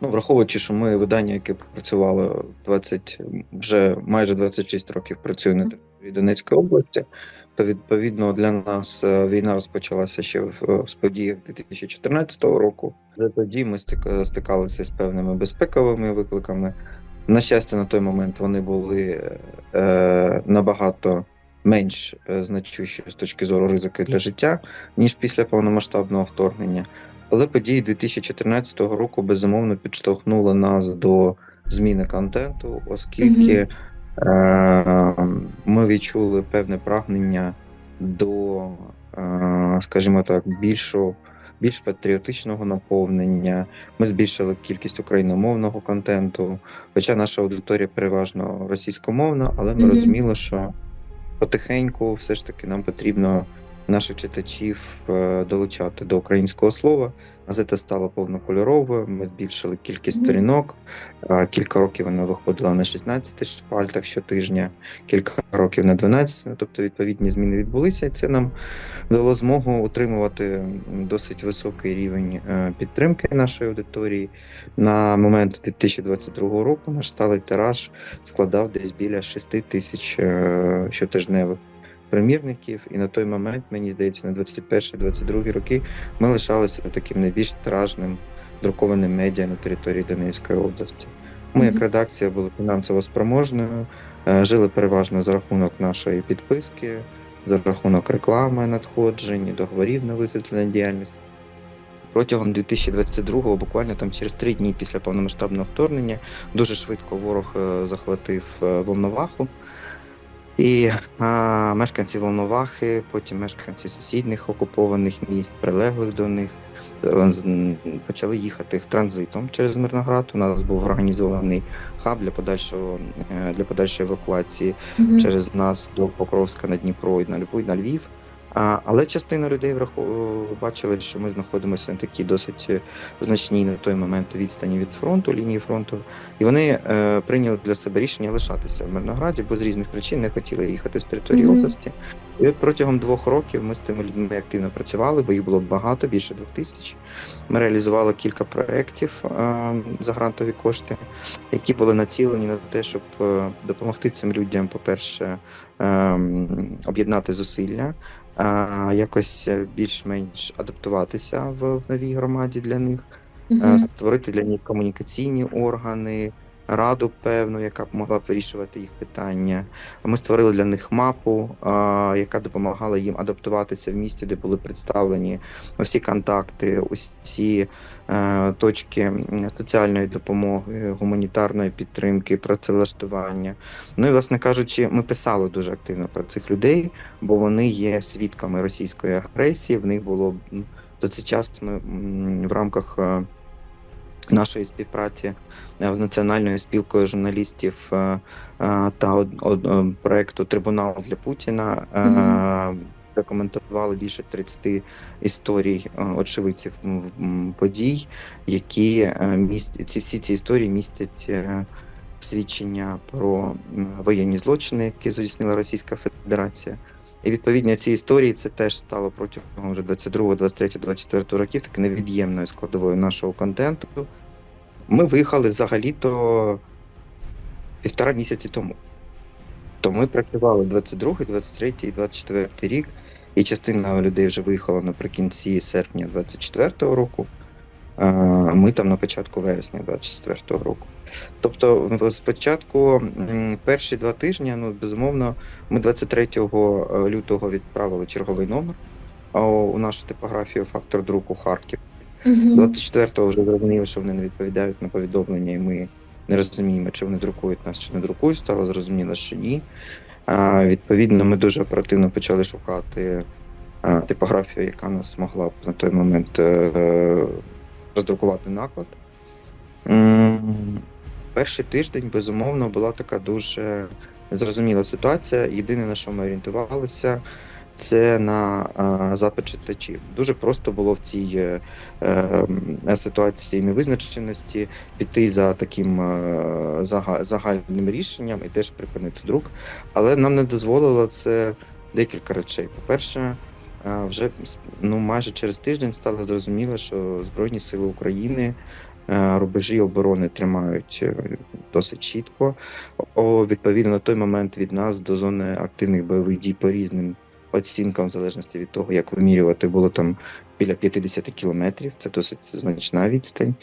Ну, враховуючи, що ми видання, яке працювало 20, вже майже 26 років працює на території Донецької області, то відповідно для нас е, війна розпочалася ще в з подіях 2014 року. Вже тоді ми стик- стикалися з певними безпековими викликами. На щастя, на той момент вони були е, набагато менш е, значущі з точки зору ризики для життя, ніж після повномасштабного вторгнення. Але події 2014 року безумовно підштовхнули нас до зміни контенту, оскільки е, ми відчули певне прагнення до, е, скажімо так, більшого. Більш патріотичного наповнення, ми збільшили кількість україномовного контенту. Хоча наша аудиторія переважно російськомовна, але ми Мгм. розуміли, що потихеньку все ж таки нам потрібно наших читачів е, долучати до українського слова. Газета стала повнокольоровою. Ми збільшили кількість сторінок. Е, Кілька років вона виходила на 16 шпальтах щотижня, кілька років на 12. Тобто відповідні зміни відбулися, і це нам дало змогу утримувати досить високий рівень е, підтримки нашої аудиторії. На момент 2022 року наш сталий тираж складав десь біля 6 тисяч щотижневих примірників. І на той момент, мені здається, на 21-22 роки ми лишалися таким найбільш тиражним друкованим медіа на території Донецької області. Ми, як редакція, були фінансово спроможною, е, жили переважно за рахунок нашої підписки, за рахунок реклами надходжень, договорів на висвітлення діяльності. Протягом 2022-го, буквально там через три дні після повномасштабного вторгнення, дуже швидко ворог е, захватив е, Волноваху. І а, мешканці Волновахи, потім мешканці сусідніх окупованих міст, прилеглих до них, е, почали їхати транзитом через Мирноград. У нас був організований хаб для подальшого е, для подальшої евакуації Мгм. через нас до Покровська на Дніпро і на Львів, на Львів. А, але частина людей врахов... бачили, що ми знаходимося на такій досить е, значній на той момент відстані від фронту, лінії фронту, і вони е, прийняли для себе рішення лишатися в Мирнограді, бо з різних причин не хотіли їхати з території Мгм. області. І от протягом двох років ми з цими людьми активно працювали, бо їх було багато, більше двох тисяч. Ми реалізували кілька проєктів е, за грантові кошти, які були націлені на те, щоб е, допомогти цим людям, по-перше, об'єднати зусилля, а, якось е, більш-менш адаптуватися в, в новій громаді для них, е, створити для них комунікаційні органи, раду певну, яка б могла б вирішувати їх питання. Ми створили для них мапу, яка допомагала їм адаптуватися в місті, де були представлені усі контакти, усі е, точки соціальної допомоги, гуманітарної підтримки, працевлаштування. Ну і, власне кажучи, ми писали дуже активно про цих людей, бо вони є свідками російської агресії. В них було за цей час ми в рамках. Нашої співпраці е, з національною спілкою журналістів е, е, та проекту Трибунал для Путіна документували більше 30 історій очевидців подій, які містять ці всі ці історії містять свідчення про воєнні злочини, які здійснила Російська Федерація. І відповідно ці історії це теж стало протягом вже 22, 23, 24 років таки невід'ємною складовою нашого контенту. Ми виїхали взагалі-то півтора місяці тому. То ми працювали 22, 23 і 24 рік, і частина людей вже виїхала наприкінці серпня 24 року. Ми там на початку вересня 24-го року. Тобто, спочатку перші два тижні, ну безумовно, ми 23 лютого відправили черговий номер у нашу типографію фактор друку Харків. 24-го вже зрозуміли, що вони не відповідають на повідомлення, і ми не розуміємо, чи вони друкують нас, чи не друкують. Стало зрозуміло, що ні. А, відповідно, ми дуже оперативно почали шукати типографію, яка нас могла б на той момент е, роздрукувати наклад. Перший тиждень, безумовно, була така дуже незрозуміла ситуація. Єдине, на що ми орієнтувалися, це на запит читачів. Дуже просто було в цій е, е, ситуації невизначеності піти за таким е, загальним рішенням і теж припинити друк. Але нам не дозволило це декілька речей. По-перше, е, вже ну, майже через тиждень стало зрозуміло, що Збройні Сили України рубежі оборони тримають е, досить чітко. О, відповідно, на той момент від нас до зони активних бойових дій по різним оцінкам, в залежності від того, як вимірювати, було там біля 50 кілометрів. Це досить значна відстань.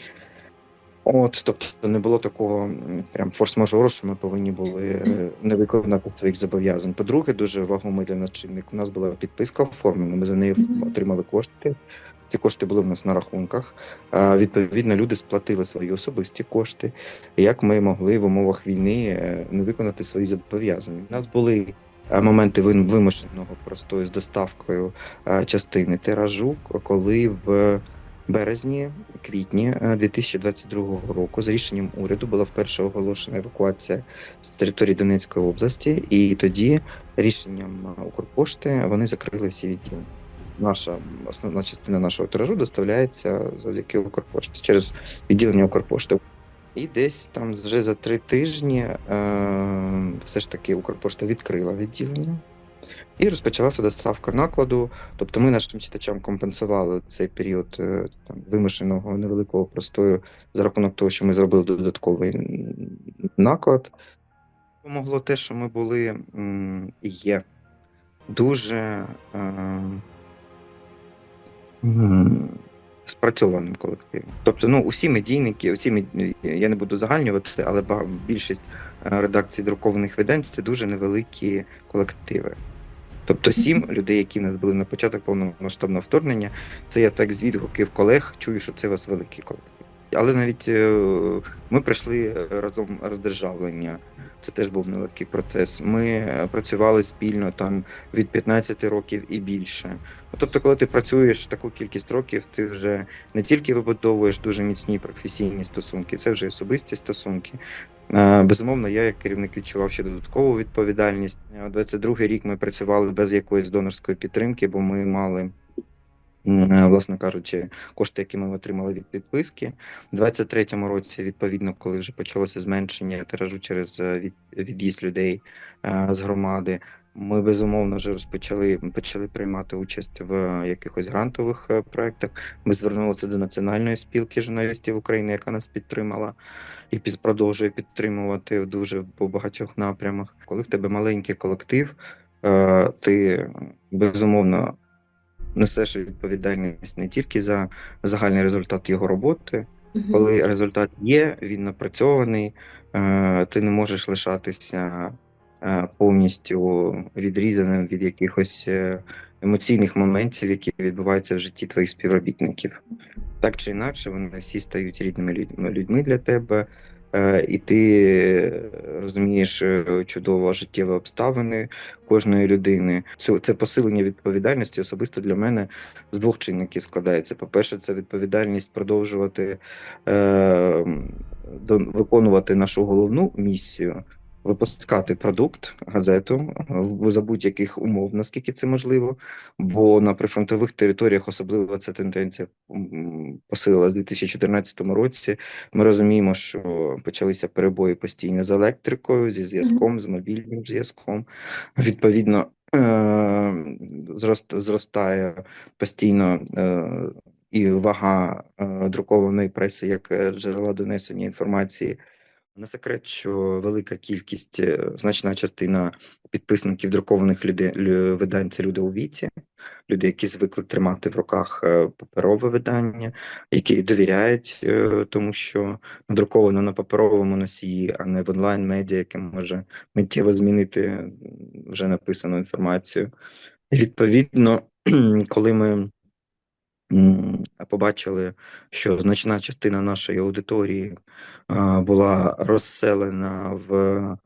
От, тобто не було такого прям форс-мажору, що ми повинні були е, не виконати своїх зобов'язань. По-друге, дуже вагомий для нас чинник. У нас була підписка оформлена, ми за нею отримали кошти. Ці кошти були в нас на рахунках. А, відповідно, люди сплатили свої особисті кошти. Як ми могли в умовах війни е, не виконати свої зобов'язання? У нас були е, моменти вимушеного простою з доставкою частини тиражу, коли в березні, квітні е, 2022 року за рішенням уряду була вперше оголошена евакуація з території Донецької області, і тоді рішенням е, Укрпошти вони закрили всі відділення. Наша основна частина нашого тиражу доставляється завдяки Укрпошті через відділення Укрпошти. І десь там вже за три тижні е, все ж таки Укрпошта відкрила відділення. І розпочалася доставка накладу. Тобто ми нашим читачам компенсували цей період е, там, вимушеного невеликого простою за рахунок того, що ми зробили додатковий наклад. Помогло те, що ми були і є дуже е, спрацьованим колективом. Тобто, ну, усі медійники, усі мед- я не буду загальнювати, але більшість е, редакцій друкованих видань це дуже невеликі колективи. Тобто сім людей, які в нас були на початок повномасштабного вторгнення, це я так з відгуків колег чую, що це у вас великий колектив. Але навіть е, ми пройшли разом роздержавлення. Це теж був нелегкий процес. Ми е, працювали спільно там від 15 років і більше. Ну, Тобто, коли ти працюєш таку кількість років, ти вже не тільки вибудовуєш дуже міцні професійні стосунки, це вже особисті стосунки. Е, Безумовно, я як керівник відчував ще додаткову відповідальність. Е, 22-й рік ми працювали без якоїсь донорської підтримки, бо ми мали. Е, Власне кажучи, кошти, які ми отримали від підписки, У 23-му році, відповідно, коли вже почалося зменшення тиражу через е, від'їзд людей е, з громади, ми безумовно вже розпочали почали приймати участь в якихось грантових проектах. Ми звернулися до Національної спілки журналістів України, яка нас підтримала і під продовжує підтримувати в дуже по багатьох напрямах. Коли в тебе маленький колектив, ти безумовно несеш відповідальність не тільки за загальний результат його роботи. Коли результат є, він напрацьований, е, ти не можеш лишатися е, повністю відрізаним від якихось е, емоційних моментів, які відбуваються в житті твоїх співробітників. Так чи інакше, вони всі стають рідними людьми- для тебе, і ти розумієш е, чудово життєві обставини кожної людини. Це, це посилення відповідальності особисто для мене з двох чинників складається. По-перше, це відповідальність продовжувати е, виконувати нашу головну місію. Випускати продукт, газету в- за будь-яких умов, наскільки це можливо, бо на прифронтових територіях особливо ця тенденція м, посилилась у 2014 році. Ми розуміємо, що почалися перебої постійно з електрикою, зі зв'язком, з мобільним зв'язком. Відповідно, е, зрост- зростає постійно е, і вага е, друкованої преси як джерела донесення інформації. Не секрет, що велика кількість, е, значна частина підписників друкованих люди, лю- видань це люди у віці, люди, які звикли тримати в руках е, паперове видання, які довіряють, е, тому що надруковано на паперовому носії, а не в онлайн медіа, яке може миттєво змінити вже написану інформацію. І відповідно, коли ми побачили, що значна частина нашої аудиторії була розселена в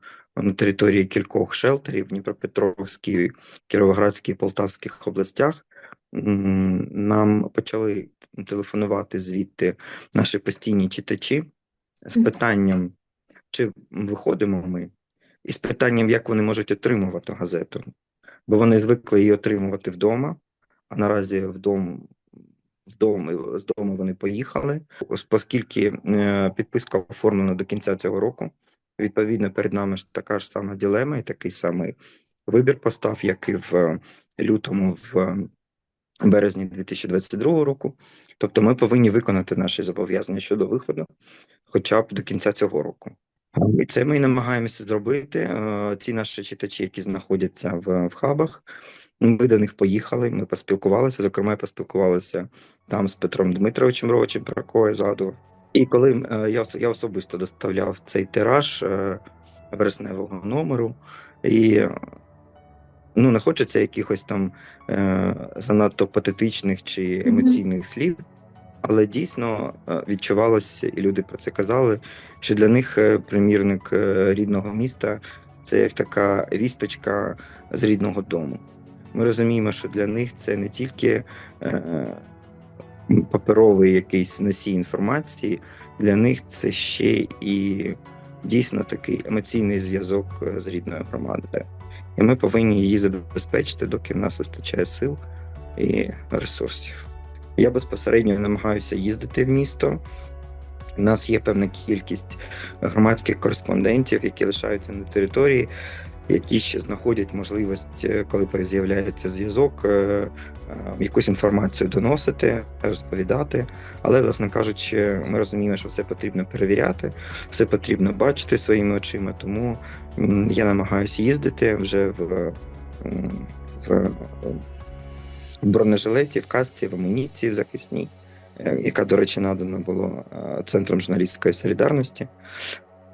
на території кількох шелтерів в Дніпропетровській, Кіровоградській, Полтавських областях. Нам почали телефонувати звідти наші постійні читачі з питанням, чи виходимо ми, і з питанням, як вони можуть отримувати газету. Бо вони звикли її отримувати вдома, а наразі вдома вдома, з дому вони поїхали, оскільки е, підписка оформлена до кінця цього року. Відповідно, перед нами ж така ж сама ділема і такий самий вибір постав, як і в е, лютому в березні 2022 року. Тобто, ми повинні виконати наші зобов'язання щодо виходу, хоча б до кінця цього року. Це ми намагаємося зробити. Е, ці наші читачі, які знаходяться в, в хабах, ми до них поїхали. Ми поспілкувалися. Зокрема, поспілкувалися там з Петром Дмитровичем Ровичем, про кого я згадував. І коли е, я я особисто доставляв цей тираж е, вересневого номеру, і ну не хочеться якихось там е, занадто патетичних чи емоційних слів. Але дійсно е, відчувалося, і люди про це казали, що для них е, примірник е, рідного міста це як така вісточка з рідного дому. Ми розуміємо, що для них це не тільки паперовий якийсь носій інформації, для них це ще і дійсно такий емоційний зв'язок з рідною громадою. І ми повинні її забезпечити, доки в нас вистачає сил і ресурсів. Я безпосередньо намагаюся їздити в місто. У нас є певна кількість громадських кореспондентів, які лишаються на території, які ще знаходять можливість, е, коли з'являється зв'язок, е, е, якусь інформацію доносити, розповідати. Але, власне кажучи, ми розуміємо, що все потрібно перевіряти, все потрібно бачити своїми очима. Тому я намагаюся їздити вже в. в в бронежилеті, в касці, в амуніції, в захисній, е, яка, до речі, надана було е, центром журналістської солідарності.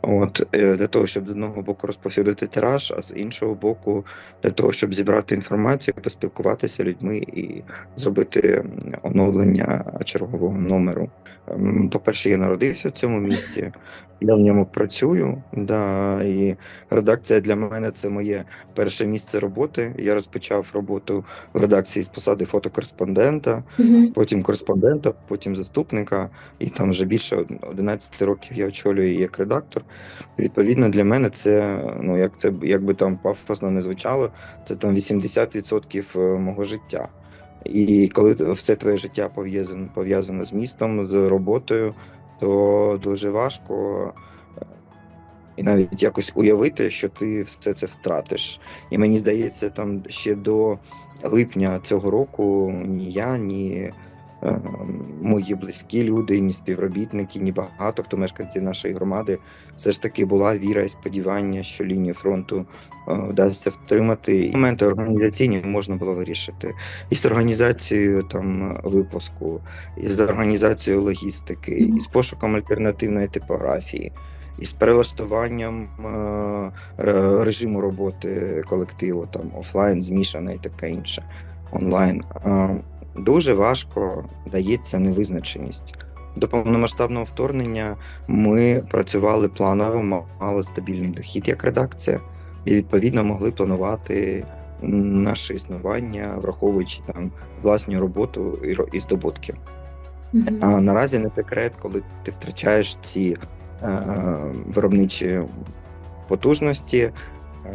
От е, для того, щоб з одного боку розповсюдити тираж, а з іншого боку, для того, щоб зібрати інформацію, поспілкуватися людьми і зробити оновлення чергового номеру. Ем, по-перше, я народився в цьому місті, я в ньому працюю. Да, І редакція для мене це моє перше місце роботи. Я розпочав роботу в редакції з посади фотокореспондента, mm потім кореспондента, потім заступника, і там вже більше 11 років я очолюю як редактор. Відповідно, для мене це ну як це як би там пафосно не звучало, це там 80% е, мого життя. І коли все твоє життя пов'язано пов'язано з містом, з роботою, то дуже важко е, і навіть якось уявити, що ти все це втратиш. І мені здається, там ще до липня цього року ні я, ні мої близькі люди, ні співробітники, ні багато хто мешканці нашої громади, все ж таки була віра і сподівання, що лінію фронту е, вдасться втримати. Моменти організаційні можна було вирішити і з організацією там випуску, і з організацією логістики, і з пошуком альтернативної типографії. І з перелаштуванням е, режиму роботи колективу, там офлайн, змішане і таке інше онлайн дуже важко дається невизначеність. До повномасштабного вторгнення ми працювали планово, мали стабільний дохід як редакція, і відповідно могли планувати наше існування, враховуючи там власну роботу і здобутки. Mm-hmm. А наразі не секрет, коли ти втрачаєш ці е, виробничі потужності, е,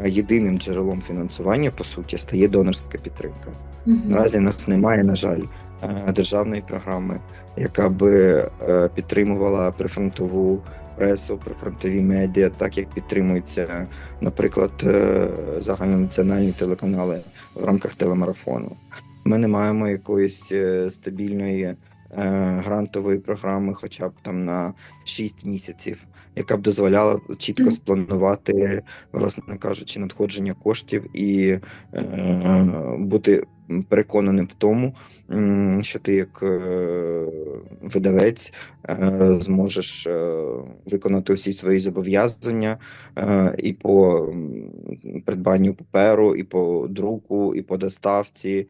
єдиним джерелом фінансування по суті стає донорська підтримка. Наразі в нас немає, на жаль, е, державної програми, яка би е, підтримувала прифронтову пресу, прифронтові медіа, так як підтримуються, наприклад, е, загальнонаціональні телеканали в рамках телемарафону. Ми не маємо якоїсь стабільної. Грантової програми, хоча б там на 6 місяців, яка б дозволяла чітко спланувати, власне кажучи, надходження коштів і е, бути переконаним в тому, що ти як е, видавець е, зможеш е, виконати усі свої зобов'язання і по придбанню паперу, і по друку, і по доставці.